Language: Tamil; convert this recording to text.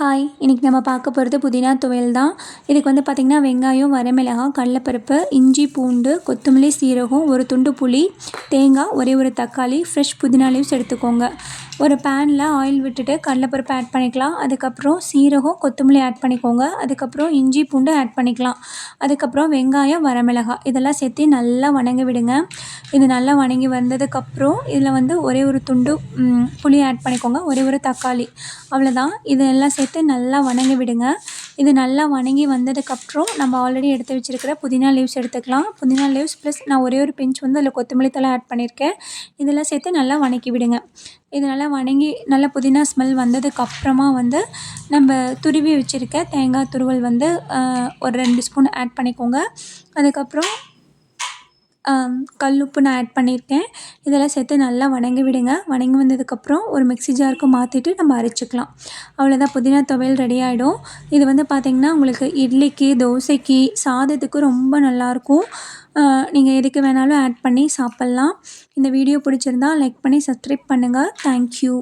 ஹாய் இன்றைக்கி நம்ம பார்க்க போகிறது புதினா துவையல் தான். இதுக்கு வந்து பார்த்திங்கன்னா வெங்காயம் வரமிளகாய் கடலப்பருப்பு இஞ்சி பூண்டு கொத்தமல்லி சீரகம் ஒரு துண்டு புளி தேங்காய் ஒரே ஒரு தக்காளி ஃப்ரெஷ் புதினா லீவ்ஸ் எடுத்துக்கோங்க. ஒரு பேனில் ஆயில் விட்டுட்டு கடலப்பருப்பு ஆட் பண்ணிக்கலாம். அதுக்கப்புறம் சீரகம் கொத்தமல்லி ஆட் பண்ணிக்கோங்க. அதுக்கப்புறம் இஞ்சி பூண்டு ஆட் பண்ணிக்கலாம். அதுக்கப்புறம் வெங்காயம் வரமிளகாய் இதெல்லாம் சேர்த்து நல்லா வணங்க விடுங்க. இது நல்லா வணங்கி வந்ததுக்கப்புறம் இதில் வந்து ஒரே ஒரு துண்டு புளி ஆட் பண்ணிக்கோங்க. ஒரே ஒரு தக்காளி. அவ்வளோதான் இதெல்லாம் சேர்த்து நல்லா வணங்கி விடுங்க. இது நல்லா வணங்கி வந்ததுக்கப்புறம் நம்ம ஆல்ரெடி எடுத்து வச்சுருக்கிற புதினா லீவ்ஸ் எடுத்துக்கலாம். புதினா லீவ்ஸ் ப்ளஸ் நான் ஒரே ஒரு பிஞ்ச் வந்து அதில் கொத்தமல்லி தழை ஆட் பண்ணியிருக்கேன் இதெல்லாம் சேர்த்து நல்லா வணக்கி விடுங்க. இது நல்லா வணங்கி நல்லா புதினா ஸ்மெல் வந்ததுக்கப்புறமா வந்து நம்ம துருவி வச்சுருக்க தேங்காய் துருவல் வந்து ஒரு ரெண்டு ஸ்பூன் ஆட் பண்ணிக்கோங்க. அதுக்கப்புறம் கல் உப்பு நான் ஆட் பண்ணியிருக்கேன். இதெல்லாம் சேர்த்து நல்லா வணங்கி விடுங்க. வணங்கி வந்ததுக்கப்புறம் ஒரு மிக்சி ஜாருக்கு மாற்றிட்டு நம்ம அரைச்சிக்கலாம். அவ்வளோதான் புதினா துவையல் ரெடி ஆகிடும் இது வந்து பார்த்திங்கன்னா உங்களுக்கு இட்லிக்கு தோசைக்கு சாதத்துக்கு ரொம்ப நல்லாயிருக்கும். நீங்கள் எதுக்கு வேணாலும் ஆட் பண்ணி சாப்பிட்லாம். இந்த வீடியோ பிடிச்சிருந்தா லைக் பண்ணி சப்ஸ்கிரைப் பண்ணுங்கள் தேங்க்யூ